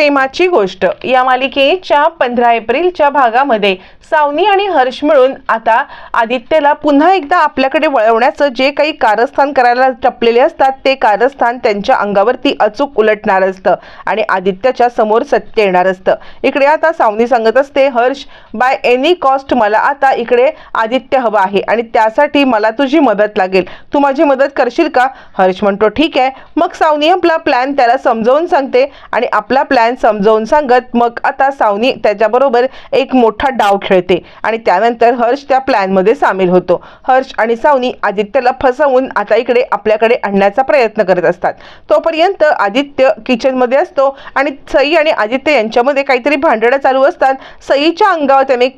प्रेमाची गोष्ट. या मालिकेच्या पंधरा एप्रिलच्या भागामध्ये सावनी आणि हर्ष मिळून आता आदित्यला पुन्हा एकदा आपल्याकडे वळवण्याचं जे काही कारस्थान करायला टपलेले असतात ते कारस्थान त्यांच्या अंगावरती अचूक उलटणार असतं आणि आदित्यच्या समोर सत्य येणार असतं. इकडे आता सावनी सांगत असते हर्ष बाय एनी कॉस्ट मला आता इकडे आदित्य हवा आहे आणि त्यासाठी मला तुझी मदत लागेल. तू माझी मदत करशील का? हर्ष म्हणतो ठीक आहे. मग सावनी आपला प्लॅन त्याला समजावून सांगते आणि आपला प्लॅन समजावून सांगत मग आता सावनी त्याच्याबरोबर एक मोठा डाव खेळते. आणि त्यानंतर हर्ष त्या प्लॅनमध्ये सामील होतो. हर्ष आणि सावनी आदित्यला फसवून आता इकडे आपल्याकडे आणण्याचा प्रयत्न करत असतात. तोपर्यंत आदित्य किचनमध्ये असतो आणि सई आणि आदित्य यांच्यामध्ये काहीतरी भांडणं चालू असतात. सईच्या अंगावर त्याने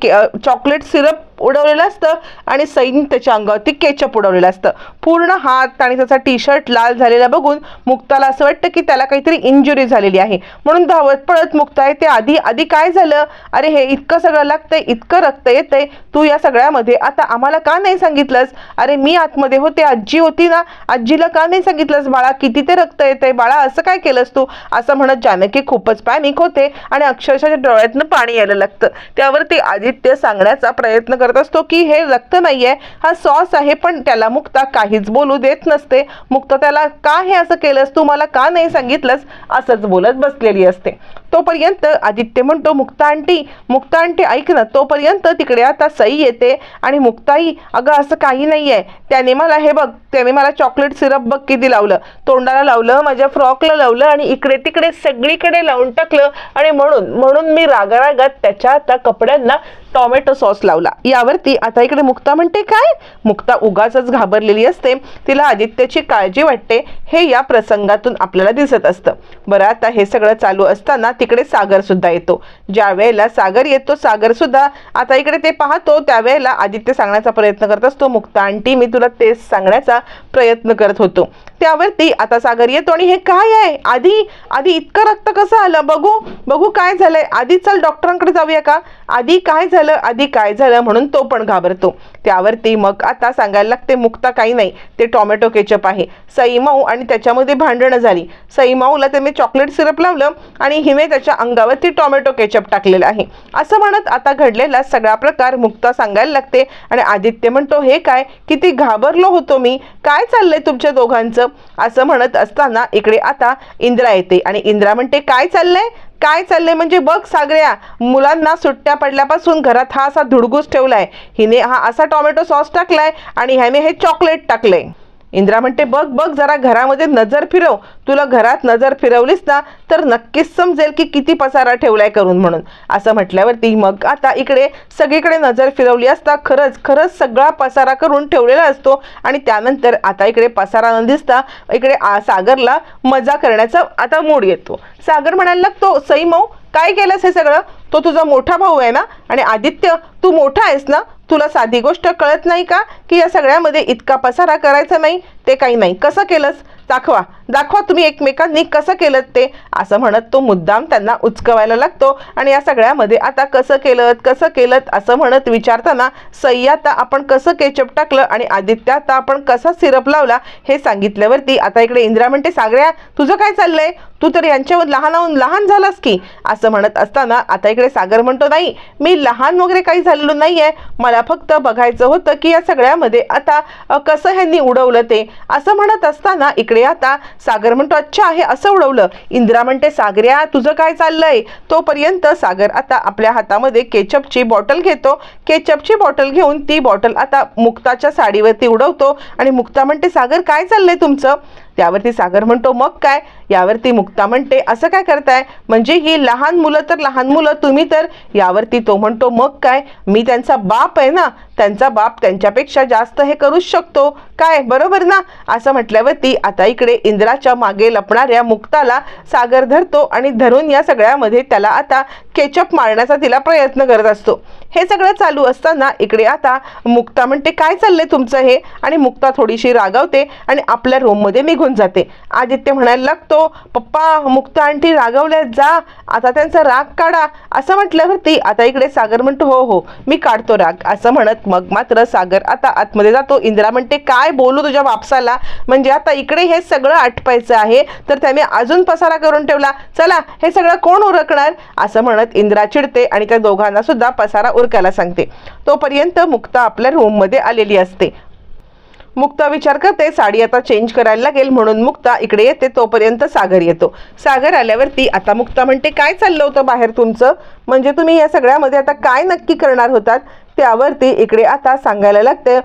चॉकलेट सिरप उडवलेलं असतं आणि सईने त्याच्या अंगावरती केचप उडवलेलं असतं. पूर्ण हात आणि त्याचा टी शर्ट लाल झालेला बघून मुक्ताला असं वाटतं की त्याला काहीतरी इंजुरी झालेली आहे. म्हणून धावत पळत मुक्ता ते आधी आधी काय झालं? अरे हे इतकं सगळं लागतंय इतकं रक्त येतंय तू या सगळ्यामध्ये आता आम्हाला का नाही सांगितलंस? अरे मी आतमध्ये होते आजी होती ना आजीला का नाही सांगितलंस बाळा किती ते रक्त येतंय बाळा असं काय केलंस तू? असं म्हणत जानकी खूपच पॅनिक होते आणि अक्षरशः डोळ्यातनं पाणी यायला लागतं. त्यावर ते आदित्य सांगण्याचा प्रयत्न करत असतो की हे रक्त नाहीये हा सॉस आहे पण त्याला मुक्ता काहीच बोलू देत नसते. मुक्ता त्याला का हे असं केलंस? तू मला का नाही सांगितलंस? असंच बोलत बसलेली असते. thing तोपर्यंत आदित्य म्हणतो मुक्ता आंटी मुक्ता आंटी ऐक ना तोपर्यंत तिकडे आता सई येते आणि मुक्ताई अगं असं काही नाही आहे त्याने मला हे बघ त्याने मला चॉकलेट सिरप बघ किती लावलं. तोंडाला लावलं माझ्या फ्रॉकला लावलं आणि इकडे तिकडे सगळीकडे लावून टाकलं. आणि म्हणून म्हणून मी रागारागात त्याच्या आता कपड्यांना टॉमॅटो सॉस लावला. यावरती आता इकडे मुक्ता म्हणते काय? मुक्ता उगाच घाबरलेली असते. तिला आदित्यची काळजी वाटते. हे या प्रसंगातून आपल्याला दिसत असतं. बरं आता हे सगळं चालू असताना तिकडे सागर सुद्धा येतो. ज्या वेळेला सागर येतो सागर सुद्धा आता इकडे ते पाहतो त्यावेळेला आदित्य सांगण्याचा प्रयत्न करत असतो मुक्ता आंटी मी तुला तेच सांगण्याचा प्रयत्न करत होतो. त्यावरती आता सागर येतो आणि हे काय आहे? आधी आधी इतकं रक्त कसं आलं? बघू बघू काय झालंय. आधी चल डॉक्टरांकडे जाऊया का? आधी काय झालं? आधी काय झालं? म्हणून तो पण घाबरतो. त्यावरती मग आता सांगायला लागते मुक्ता काही नाही. ते टोमॅटो केचप आहे. सईमाऊ आणि त्याच्यामध्ये भांडणं झाली. सईमाऊला त्याने चॉकलेट सिरप लावलं आणि हिने त्याच्या अंगावरती टोमॅटो केचप टाकलेलं आहे. असं म्हणत आता घडलेला सगळा प्रकार मुक्ता सांगायला लागते. आणि आदित्य म्हणतो हे काय? किती घाबरलो होतो मी. काय चाललंय तुमच्या दोघांचं? असं म्हणत असताना इकडे आता इंद्रा येते. आणि इंद्रा म्हणते काय चाललंय? काय चाललंय म्हणजे बघ सागऱ्या मुलांना सुट्ट्या पडल्यापासून घरात हा असा धुडगूस ठेवलाय. हिने हा असा टोमॅटो सॉस टाकलाय आणि ह्याने हे चॉकलेट टाकलंय. इंद्रा म्हणते बघ बघ जरा घरामध्ये नजर फिरव. तुला घरात नजर फिरवलीस ना तर नक्कीच समजेल की किती पसारा ठेवलाय करून म्हणून. असं म्हटल्यावरती मग आता इकडे सगळीकडे नजर फिरवली असता खरंच खरंच सगळा पसारा करून ठेवलेला असतो. आणि त्यानंतर आता इकडे पसारा न दिसता इकडे सागरला मजा करण्याचा आता मूड येतो. सागर म्हणायला लागतो सई मऊ काय केलंस हे सगळं? तो तुझा मोठा भाऊ आहे ना? आणि आदित्य तू मोठा आहेस ना? तुला साधी गोष्ट कळत नाही का? की या सगळ्यामध्ये इतका पसारा करायचा नाही? ते काही नाही. कसं केलंस? दाखवा. दाखवा तुम्ही एकमेकांनी कसं केलं ते? असं म्हणत तो मुद्दाम त्यांना उचकवायला लागतो आणि या सगळ्यामध्ये आता कसं केलं कसं केलं असं म्हणत विचारताना सय्या आता आपण कसं केचप टाकलं आणि आदित्य आता आपण कसा सिरप लावला हे सांगितल्यावरती आता इकडे इंदिरा म्हणते सागऱ्या तुझं काय चाललंय? तू तर यांच्यावर लहानाहून लहान झालास की? असं म्हणत असताना आता इकडे सागर म्हणतो नाही मी लहान वगैरे काही झालेलो नाही आहे मला फक्त बघायचं होतं की या सगळ्यामध्ये आता कसं ह्यांनी उडवलं ते? असं म्हणत असताना इकडे आता सागर म्हणतो अच्छा आहे असं उडवलं. इंदिरा म्हणते सागऱ्या तुझं काय चाललंय? तोपर्यंत सागर आता आपल्या हातामध्ये केचपची बॉटल घेतो. केचपची बॉटल घेऊन ती बॉटल आता मुक्ताच्या साडीवरती उडवतो आणि मुक्ता म्हणते सागर काय चाललंय तुमचं? त्यावरती सागर म्हणतो मग काय? यावरती मुक्ता म्हणते असं काय करताय? म्हणजे ही लहान मुलं तर लहान मुलं तुम्ही तर यावरती तो म्हणतो मग काय? मी त्यांचा बाप आहे ना त्यांचा बाप त्यांच्यापेक्षा जास्त हे करूच शकतो. काय? बरोबर ना? असं म्हटल्यावरती आता इकडे इंद्राच्या मागे लपणाऱ्या मुक्ताला सागर धरतो आणि धरून या सगळ्यामध्ये त्याला आता केचप मारण्याचा तिला प्रयत्न करत असतो. हे सगळं चालू असताना इकडे आता मुक्ता म्हणते काय चाललंय तुमचं हे? आणि मुक्ता थोडीशी रागावते आणि आपल्या रूममध्ये निघून निघून जाते. आदित्य म्हणायला लागतो पप्पा मुक्त आंटी रागवल्या जा. आता त्यांचा राग काढा. असं म्हटल्यावरती आता इकडे सागर म्हणतो हो हो मी काढतो राग. असं म्हणत मग मात्र सागर आता आतमध्ये जातो. इंदिरा म्हणते काय बोलू तुझ्या बापसाला म्हणजे आता इकडे हे सगळं आटपायचं आहे तर त्याने अजून पसारा करून ठेवला. चला हे सगळं कोण उरकणार? असं म्हणत इंदिरा चिडते आणि त्या दोघांना सुद्धा पसारा उरकायला सांगते. तोपर्यंत मुक्ता आपल्या रूममध्ये आलेली असते. मुक्ता विचार करते साडी आता चेंज करायला लागेल म्हणून मुक्ता इकडे येते तोपर्यंत सागर येतो. सागर आल्यावरती आता मुक्ता म्हणते काय चाललं होतं बाहेर तुमचं? म्हणजे तुम्ही या सगळ्यामध्ये आता काय नक्की करणार होतात? त्यावरती इकडे आता सांगायला लागते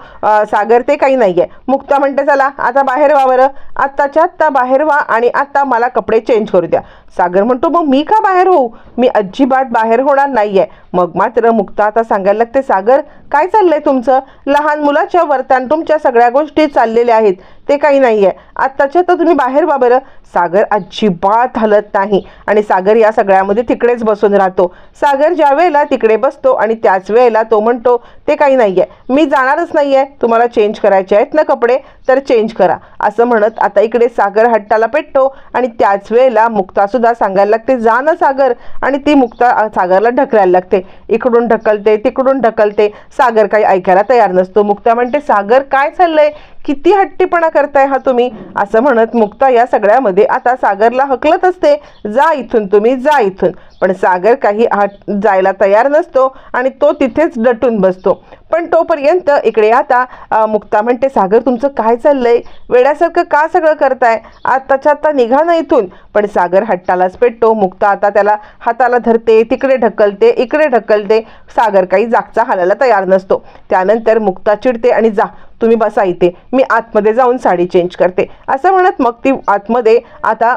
सागर ते काही नाही आहे मुक्ता म्हणते चला आता बाहेर व्हा बरं. आत्ताच्या आत्ता बाहेर व्हा आणि आता मला कपडे चेंज करू द्या. सागर म्हणतो मग मी का बाहेर होऊ? मी अजिबात बाहेर होणार नाहीये. मग मात्र मुक्ता आता सांगायला लागते सागर काय चाललंय तुमचं? लहान मुलाच्या वर्तन तुमच्या सगळ्या गोष्टी चाललेल्या आहेत. ते काही नाहीये. आत्ताच्या तर तुम्ही बाहेर बा बरं. सागर अजिबात हलत नाही आणि सागर या सगळ्यामध्ये तिकडेच बसून राहतो. सागर ज्या वेळेला तिकडे बसतो आणि त्याच वेळेला तो म्हणतो ते काही नाहीये. मी जाणारच नाहीये. तुम्हाला चेंज करायचे आहेत ना कपडे? तर चेंज करा. असं म्हणत आता इकडे सागर हट्टाला पेटतो आणि त्याच वेळेला मुक्ता सुद्धा सांगायला लागते. जा ना सागर आणि ती मुक्ता सागरला ढकलायला लागते. इकडून ढकलते तिकडून ढकलते. सागर काही ऐकायला तयार नसतो. मुक्ता म्हणते सागर काय चाललंय? किती हट्टीपणा करताय हा तुम्ही? असं म्हणत मुक्ता या सगळ्यामध्ये आता सागरला हकलत असते. जा इथून तुम्ही जा इथून. पण सागर काही हट जायला तयार नसतो आणि तो तिथेच डटून बसतो. पण तोपर्यंत इकडे आता मुक्ता म्हणते सागर तुमचं काय चाललंय? वेड्यासारखं का सगळं करताय? आत्ताच्या आत्ता निघा ना इथून. पण सागर हट्टालाच पेटतो. मुक्ता आता त्याला हाताला धरते तिकडे ढकलते इकडे ढकलते. सागर काही जागचा हालायला तयार नसतो. त्यानंतर मुक्ता चिडते आणि जा तुम्ही बसा इथे. मी आतमध्ये जाऊन साडी चेंज करते. असं म्हणत मग ती आतमध्ये आता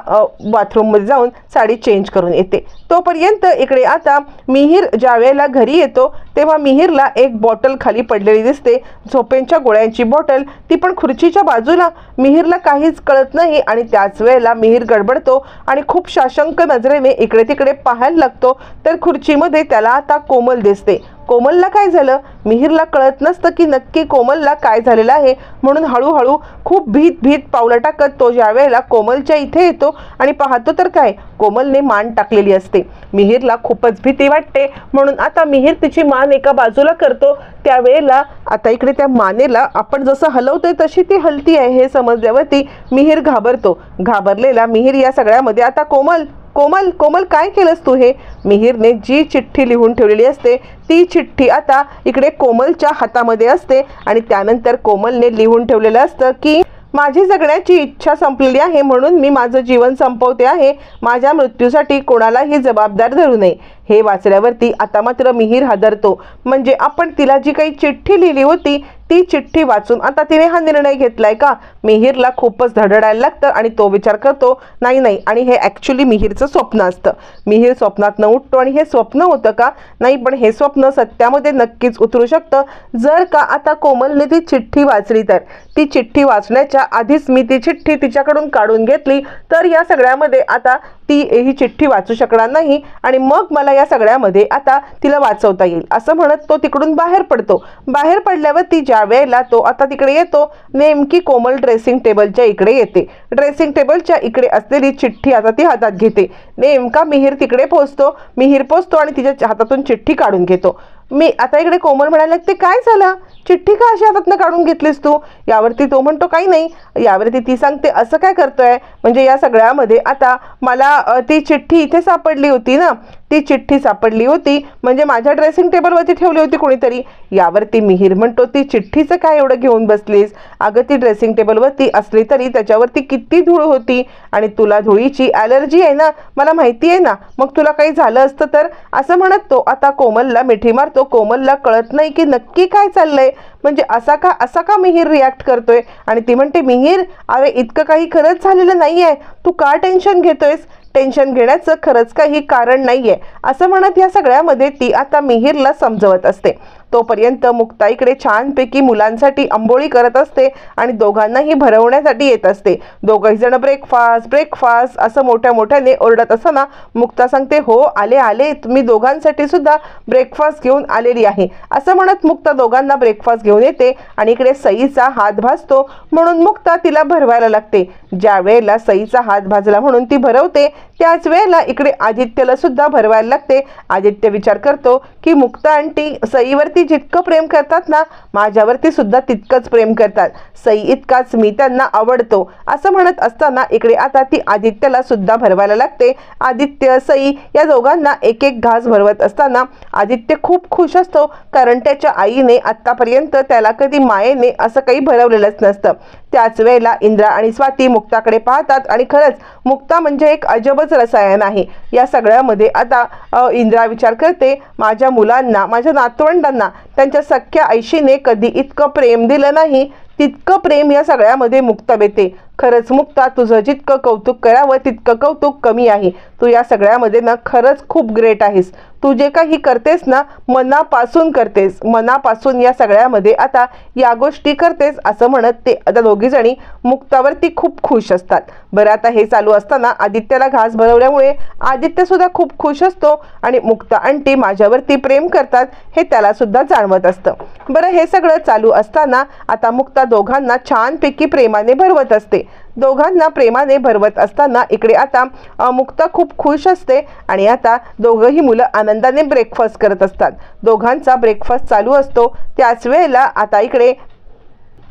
बाथरूममध्ये जाऊन साडी चेंज करून येते. तोपर्यंत इकडे आता मिहीर ज्या वेळेला घरी येतो तेव्हा मिहीरला एक बॉटल खाली पडलेली दिसते. झोपेंच्या गोळ्यांची बॉटल ती पण खुर्चीच्या बाजूला. मिहीरला काहीच कळत नाही आणि त्याच वेळेला मिहीर गडबडतो आणि खूप शाशंक नजरेने इकडे तिकडे पाहायला लागतो. तर खुर्चीमध्ये त्याला आता कोमल दिसते. कोमलला काय झालं? मिहीरला कळत नसतं की नक्की कोमलला काय झालेलं आहे. म्हणून हळूहळू खूप भीत भीत पावलं टाकत तो ज्यावेळेला कोमलच्या इथे येतो आणि पाहतो तर काय? कोमलने मान टाकलेली असते. मिहीरला खूपच भीती वाटते. म्हणून आता मिहीर तिची मान एका बाजूला करतो. त्यावेळेला आता इकडे त्या मानेला आपण जसं हलवतोय तशी ती हलती आहे हे समजल्यावरती मिहीर घाबरतो. घाबरलेला मिहीर या सगळ्यामध्ये आता कोमल कोमल कोमल काय केलंस तू हे? मिहीरने जी चिठ्ठी लिहून ठेवलेली असते ती चिठ्ठी आता इकडे कोमलच्या हातामध्ये असते आणि त्यानंतर कोमलने लिहून ठेवलेलं असतं की माझी जगण्याची इच्छा संपलेली आहे म्हणून मी माझं जीवन संपवते आहे. माझ्या मृत्यूसाठी कोणालाही जबाबदार धरू नये. हे वाचल्यावरती आता मात्र मिहीर हादरतो. म्हणजे आपण तिला जी काही चिठ्ठी लिहिली होती ती चिठ्ठी वाचून आता तिने हा निर्णय घेतलाय का? मिहीरला खूपच धडडायला लागतं आणि तो विचार करतो नाही नाही. आणि हे ॲक्च्युली मिहीरचं स्वप्न असतं. मिहीर स्वप्नातनं उठतो आणि हे स्वप्न होतं का? नाही पण हे स्वप्न सत्यामध्ये नक्कीच उतरू शकतं. जर का आता कोमलने ती चिठ्ठी वाचली तर. ती चिठ्ठी वाचण्याच्या आधीच मी ती चिठ्ठी तिच्याकडून काढून घेतली तर या सगळ्यामध्ये आता ती ही चिठ्ठी वाचू शकणार नाही आणि मग मला या सगळ्यामध्ये आता तिला वाचवता येईल. असं म्हणत तो तिकडून बाहेर पडतो. बाहेर पडल्यावर ती ज्या वेळेला तो आता तिकडे येतो नेमकी कोमल ड्रेसिंग टेबलच्या इकडे येते. ड्रेसिंग टेबलच्या इकडे असलेली चिठ्ठी आता ती हातात घेते. नेमका मिहीर तिकडे पोहोचतो मिहीर पोचतो आणि तिच्या हातातून चिठ्ठी काढून घेतो. मी आता इकडे कोमल म्हणायला ते काय झालं? चिठ्ठी का अशी हातातनं काढून घेतलीस तू? यावरती तो म्हणतो काही नाही यावरती ती सांगते असं काय करतोय? म्हणजे या सगळ्यामध्ये आता मला ती चिठ्ठी इथे सापडली होती ना? ती चिठ्ठी सापडली होती म्हणजे माझ्या ड्रेसिंग टेबलवरती ठेवली होती कोणीतरी. यावरती मिहीर म्हणतो ती चिठ्ठीचं काय एवढं घेऊन बसलीस? अगं ती ड्रेसिंग टेबलवरती असली तरी त्याच्यावरती किती धूळ होती आणि तुला धुळीची ॲलर्जी आहे ना? मला माहिती आहे ना? मग तुला काही झालं असतं तर? असं म्हणत तो आता कोमलला मिठी मारतो. तो कोमलला कळत नाही की नक्की काय चाललंय. म्हणजे असा का असा का मिहीर रिॲक्ट करतोय? आणि ती म्हणते मिहीर अरे इतकं काही खरंच झालेलं नाही आहे तू का टेन्शन घेतोयस? टेन्शन घेण्याचं खरंच काही कारण नाही आहे असं म्हणत या सगळ्यामध्ये ती आता मिहीरला समजवत असते. तोपर्यंत मुक्ता इकडे छानपैकी मुलांसाठी आंबोळी करत असते आणि दोघांनाही भरवण्यासाठी येत असते. दोघही जण ब्रेकफास्ट ब्रेकफास्ट असं मोठ्या मोठ्याने ओरडत असताना मुक्ता सांगते हो आले आले तुम्ही दोघांसाठी सुद्धा ब्रेकफास्ट घेऊन आलेली आहे. असं म्हणत मुक्ता दोघांना ब्रेकफास्ट घेऊन येते आणि इकडे सईचा हात भाजतो म्हणून मुक्ता तिला भरवायला लागते. ज्या वेळेला सईचा हात भाजला म्हणून ती भरवते त्याच वेळेला इकडे आदित्यला सुद्धा भरवायला लागते. आदित्य विचार करतो की मुक्ता आंटी सईवरती जितकं प्रेम करतात ना माझ्यावरती सुद्धा तितकंच प्रेम करतात. सई इतकाच मी त्यांना आवडतो. असं म्हणत असताना इकडे आता ती आदित्यला सुद्धा भरवायला लागते. आदित्य सई या दोघांना एक एक घास भरवत असताना आदित्य खूप खुश असतो. कारण त्याच्या आईने आत्तापर्यंत त्याला कधी मायेने असं काही भरवलेलंच नसतं. त्याच वेळेला इंद्रा आणि स्वाती मुक्ताकडे पाहतात आणि खरंच मुक्ता म्हणजे एक अजबच रसायन आहे. या सगळ्यामध्ये आता इंद्रा विचार करते माझ्या मुलांना माझ्या नातवंडांना त्यांच्या सख्या ऐशीने कधी इतकं प्रेम दिलं नाही तितकं प्रेम या सगळ्यामध्ये मुक्ता देते खरंच मुक्ता तुझं जितकं कौतुक करावं तितकं कौतुक कमी आहे. तू या सगळ्यामध्ये ना खरंच खूप ग्रेट आहेस. तू जे काही करतेस ना मनापासून करतेस. मनापासून या सगळ्यामध्ये आता या गोष्टी करतेस असं म्हणत ते आता दोघीजणी मुक्तावरती खूप खुश असतात. बरं आता हे चालू असताना आदित्यला घास भरवल्यामुळे आदित्यसुद्धा खूप खुश असतो आणि मुक्ता आंटी माझ्यावरती प्रेम करतात हे त्यालासुद्धा जाणवत असतं. बरं हे सगळं चालू असताना आता मुक्ता दोघांना छानपैकी प्रेमाने भरवत असते. दोघांना प्रेमाने भरवत असताना इकडे आता मुक्ता खूप खुश असते आणि आता दोघंही मुलं आनंदाने ब्रेकफास्ट करत असतात. दोघांचा ब्रेकफास्ट चालू असतो. त्याच वेळेला आता इकडे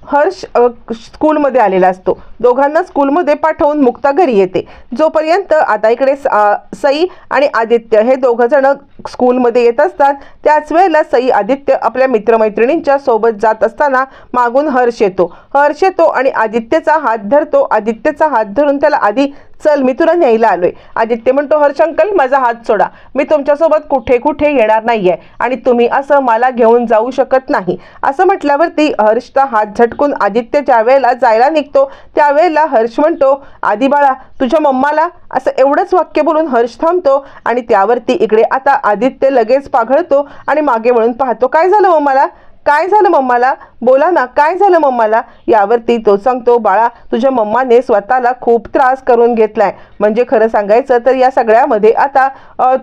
हर्ष स्कूलमध्ये आलेला असतो. दोघांना स्कूलमध्ये पाठवून मुक्ता घरी येते. जोपर्यंत आता इकडे सई आणि आदित्य हे दोघं जण स्कूलमध्ये येत असतात त्याच वेळेला सई आदित्य आपल्या मित्रमैत्रिणींच्या सोबत जात असताना मागून हर्ष येतो. हर्ष येतो आणि आदित्यचा हात धरतो. आदित्यचा हात धरून त्याला आधी चल मी तुला न्यायला आलोय. आदित्य म्हणतो हर्ष अंकल माझा हात सोडा. मी तुमच्यासोबत कुठे कुठे येणार नाहीये आणि तुम्ही असं मला घेऊन जाऊ शकत नाही. असं म्हटल्यावरती हर्षचा हात झटकून आदित्य ज्या वेळेला जायला निघतो त्या त्यावेळेला हर्ष म्हणतो आधी बाळा तुझ्या मम्माला असं एवढंच वाक्य बोलून हर्ष थांबतो आणि त्यावरती इकडे आता आदित्य लगेच पाघळतो आणि मागे वळून पाहतो काय झालं मम्माला? काय झालं मम्माला? बोला ना काय झालं मम्माला? यावरती तो सांगतो बाळा तुझ्या मम्माने स्वतःला खूप त्रास करून घेतलाय. म्हणजे खरं सांगायचं तर या सगळ्यामध्ये आता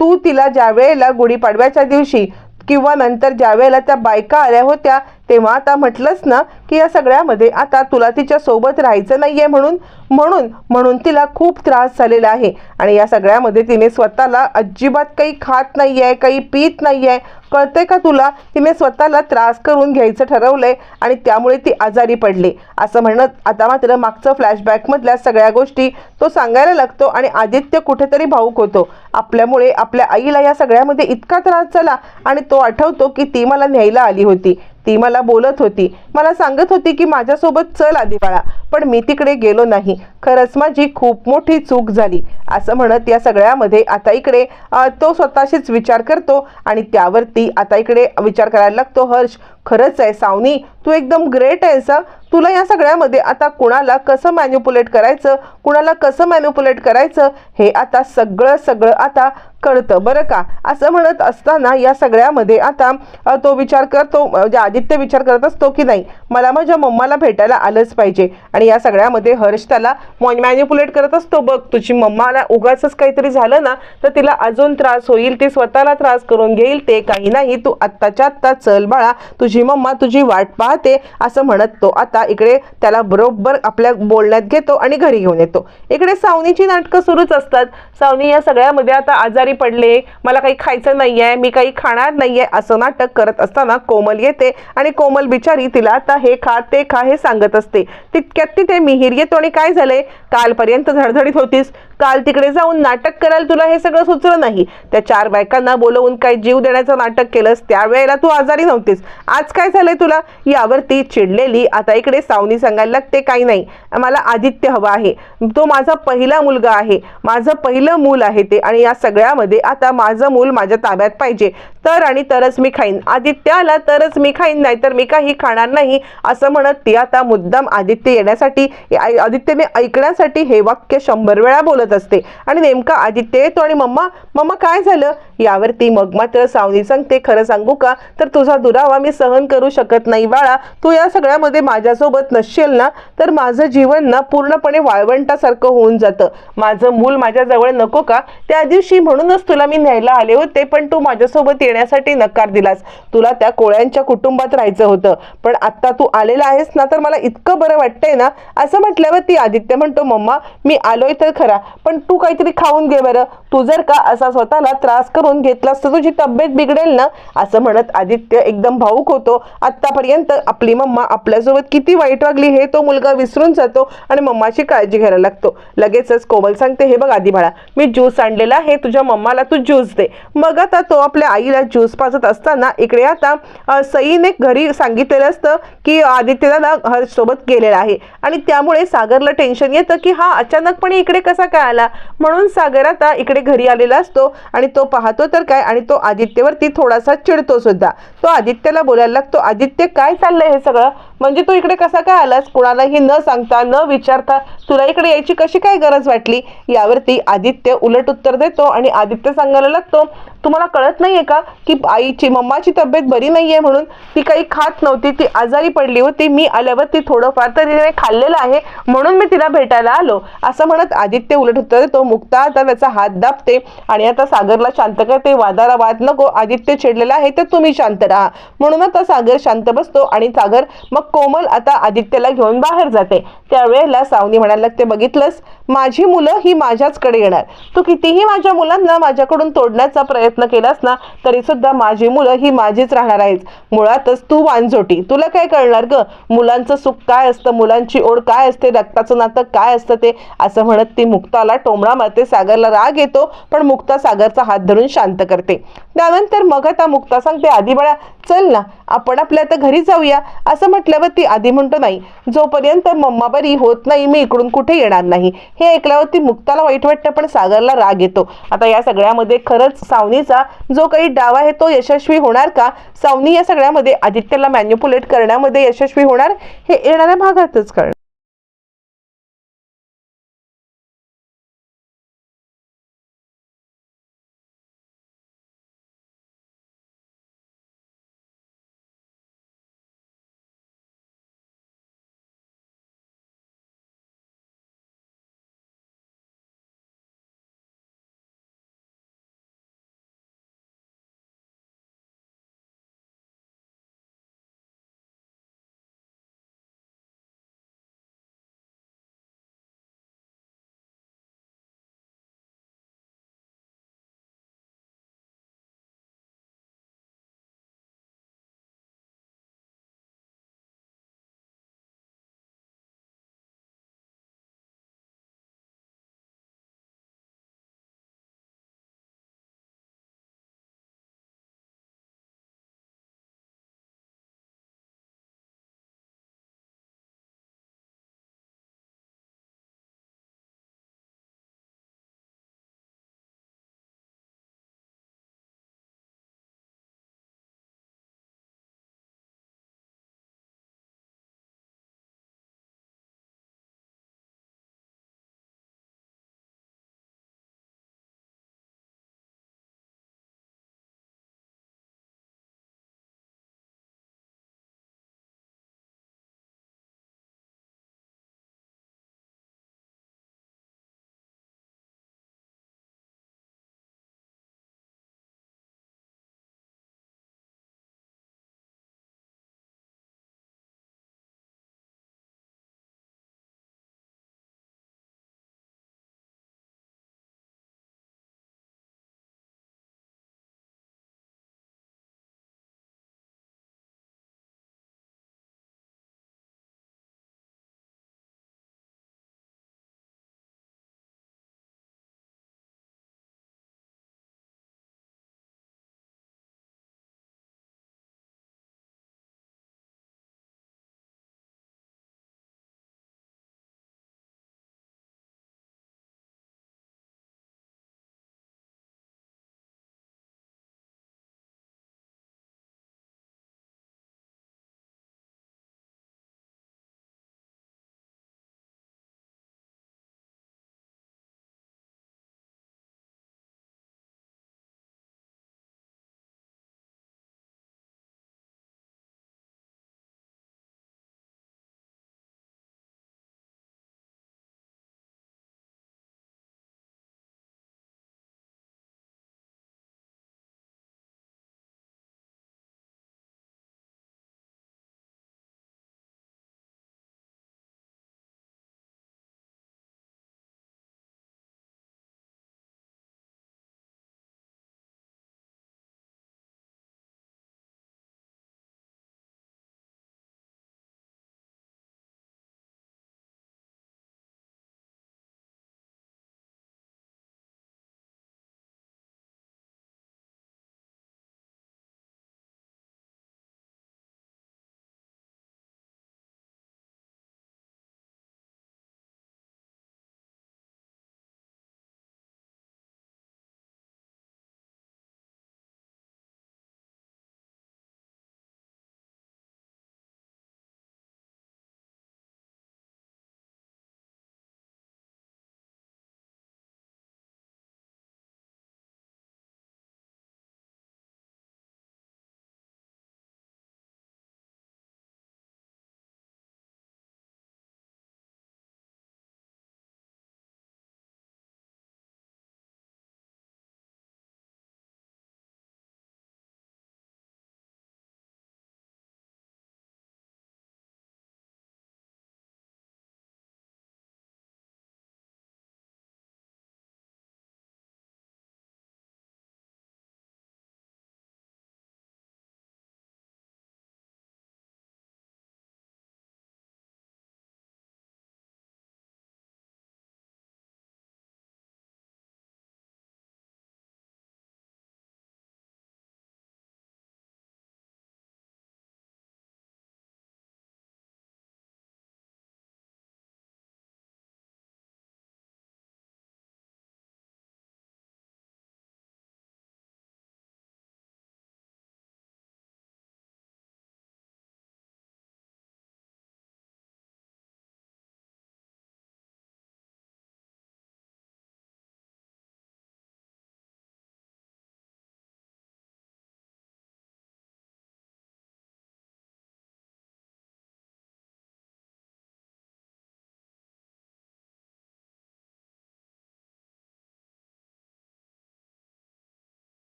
तू तिला ज्या वेळेला गुढीपाडव्याच्या दिवशी किंवा नंतर ज्या वेळेला त्या बायका आल्या होत्या तेव्हा आता म्हटलंच ना की या सगळ्यामध्ये आता तुला तिच्या सोबत राहायचं नाहीये म्हणून म्हणून म्हणून तिला खूप त्रास झालेला आहे. आणि या सगळ्यामध्ये तिने स्वतःला अजिबात काही खात नाही आहे काही पित आहे कळतंय का तुला? तिने स्वतःला त्रास करून घ्यायचं ठरवलंय आणि त्यामुळे ती आजारी पडली. असं म्हणत आता मात्र मागचं फ्लॅशबॅकमधल्या सगळ्या गोष्टी तो सांगायला लागतो आणि आदित्य कुठेतरी भाऊक होतो. आपल्यामुळे आपल्या आईला या सगळ्यामध्ये इतका त्रास झाला आणि तो आठवतो की ती मला न्यायला आली होती. ती मला बोलत होती. मला सांगत होती की माझ्यासोबत चल आधी बाळा पण मी तिकडे गेलो नाही. खरंच माझी खूप मोठी चूक झाली. असं म्हणत या सगळ्यामध्ये आता इकडे तो स्वतःशीच विचार करतो आणि त्यावरती आता इकडे विचार करायला लागतो हर्ष खरंच आहे सावनी तू एकदम ग्रेट आहेस तुला या सगळ्यामध्ये आता कुणाला कसं मॅन्युपुलेट करायचं? कुणाला कसं मॅन्युपुलेट करायचं? हे आता सगळं सगळं आता कळतं. बरं का? असं म्हणत असताना या सगळ्यामध्ये आता तो विचार करतो म्हणजे आदित्य विचार करत असतो की नाही मला माझ्या मम्माला भेटायला आलंच पाहिजे. आणि या सगळ्यामध्ये हर्ष त्याला मॅन्युपुलेट करत असतो. बघ तुझी मम्माला उगाच काहीतरी झालं ना तर तिला अजून त्रास होईल. ती स्वतःला त्रास करून घेईल. ते काही नाही. तू आत्ताच्या आत्ता चल बाळा. तुझी मम्मा तुझी वाट पाहते असं म्हणत तो आता इकडे त्याला बरोबर आपल्या बोलण्यात घेतो आणि घरी घेऊन येतो. इकडे सावनीची नाटकं सुरूच असतात. सावनी या सगळ्यामध्ये आता आजारी पडले मला काही खायचं नाहीये मी काही खाणार नाहीये असं नाटक करत असताना कोमल येते आणि कोमल बिचारी तिला आता हे खा ते खा हे सांगत असते. तितक्यात तिथे मिहीर येतो आणि काय झालंय? कालपर्यंत धडधडीत होतीस. काल तिकडे जाऊन नाटक करायला तुला हे सगळं सुचलं नाही. त्या चार बायकांना बोलवून काय जीव देण्याचं नाटक केलंस त्यावेळेला तू आजारी नव्हतीस. आज काय झालंय तुला? यावरती चिडलेली आता इकडे सावनी सांगायला लागते काही नाही. मला आदित्य हवा आहे. तो माझा पहिला मुलगा आहे. माझं पहिलं मूल आहे ते आणि या सगळ्यामध्ये आता माझं मूल माझ्या ताब्यात पाहिजे. तर आणि तरच मी खाईन. आदित्य आला तरच मी खाईन नाहीतर मी काही खाणार नाही असं म्हणत ती आता मुद्दाम आदित्य येण्यासाठी आदित्यने ऐकण्यासाठी हे वाक्य शंभर वेळा बोलत करत असते. आणि नेमका आदित्य येतो आणि मम्मा मम्मा काय झालं? यावरती मग मात्र सावनी सांगते खरं सांगू का? तर तुझा दुरावा मी सहन करू शकत नाही बाळा. तू या सगळ्यामध्ये माझ्यासोबत नसशील ना? तर माझं जीवन ना पूर्णपणे वाळवंटासारखं होऊन जातं. माझं मूल माझ्याजवळ नको का? त्या दिवशी म्हणूनच तुला मी न्यायला आले होते पण तू माझ्यासोबत येण्यासाठी नकार दिलास. तुला त्या कोळ्यांच्या कुटुंबात राहायचं होतं. पण आत्ता तू आलेला आहेस ना तर मला इतकं बरं वाटतंय ना? असं म्हटल्यावर ती आदित्य म्हणतो मम्मा मी आलोय तर खरा पण तू काहीतरी खाऊन घे बरं. तू जर का असा स्वतःला त्रास करून घेतलास तर तुझी तब्येत बिघडेल ना? असं म्हणत आदित्य एकदम भाऊक होतो. आत्तापर्यंत आपली मम्मा आपल्यासोबत किती वाईट वागली हे तो मुलगा विसरून जातो आणि मम्माची काळजी घ्यायला लागतो. लगेचच कोमल सांगते हे बघ आधी बाळा मी ज्यूस आणलेला आहे तुझ्या मम्माला तू ज्यूस दे. मग आता तो आपल्या आईला ज्यूस पाजत असताना इकडे आता सईने घरी सांगितलेलं असतं की आदित्य दादा हर्षसोबत गेलेला आहे. आणि त्यामुळे सागरला टेन्शन येतं की हा अचानकपणे इकडे कसा काय आला. म्हणून सागर आता इकडे घरी आलेला असतो आणि तो पाहतो तर काय आणि तो आदित्यवरती थोडासा चिडतो सुद्धा. तो आदित्यला बोलायला लागतो आदित्य काय चाललंय हे सगळं? म्हणजे तू इकडे कसा काय आलास? कुणालाही न सांगता न विचारता तुला इकडे यायची कशी काय गरज वाटली? यावरती आदित्य उलट उत्तर देतो आणि आदित्य सांगायला लागतो तुम्हाला कळत नाहीये का की आईची मम्माची तब्येत बरी नाहीये म्हणून? ती काही खात नव्हती ती आजारी पडली होती. मी आल्यावर ती थोडंफार तर तिने खाल्लेलं आहे म्हणून मी तिला भेटायला आलो. असं म्हणत आदित्य उलट उत्तर देतो मुक्ता आता त्याचा हात दाबते आणि आता सागरला शांत करते वादाला वाद नको आदित्य चिडलेला आहे तर तुम्ही शांत राहा. म्हणून आता सागर शांत बसतो आणि सागर मग कोमल आता आदित्यला घेऊन बाहेर जाते. त्यावेळेला सावनी म्हणायला लागते बघितलंस माझी मुलं ही माझ्याचकडे येणार. तू कितीही माझ्या मुलांना माझ्याकडून तोडण्याचा प्रयत्न केलास ना तरी सुद्धा माझी मुलं ही माझीच राहणार आहेत. मुळातच तू वांझोटी तुला काय कळणार ग? मुलांचं सुख काय असतं? मुलांची ओढ काय असते? रक्ताचं नातं काय असतं ते? असं म्हणत ती मुक्ताला टोमळा मारते सागरला राग येतो पण मुक्ता सागरचा हात धरून शांत करते. त्यानंतर मग आता मुक्ता सांगते आधी बाळा चल ना आपण आपल्या आता घरी जाऊया. असं म्हटल्यावर ती आधी म्हणतो नाही जोपर्यंत मम्मा बरी होत नाही मी इकडून कुठे येणार नाही. हे ऐकल्यावर ती मुक्ताला वाईट वाटतं पण सागरला राग येतो. आता या सगळ्यामध्ये खरंच सावनीचा जो काही डाव आहे तो यशस्वी होणार का? सावनी या सगळ्यामध्ये आदित्यला मॅन्युपुलेट करण्यामध्ये यशस्वी होणार? हे येणाऱ्या भागातच कळणार.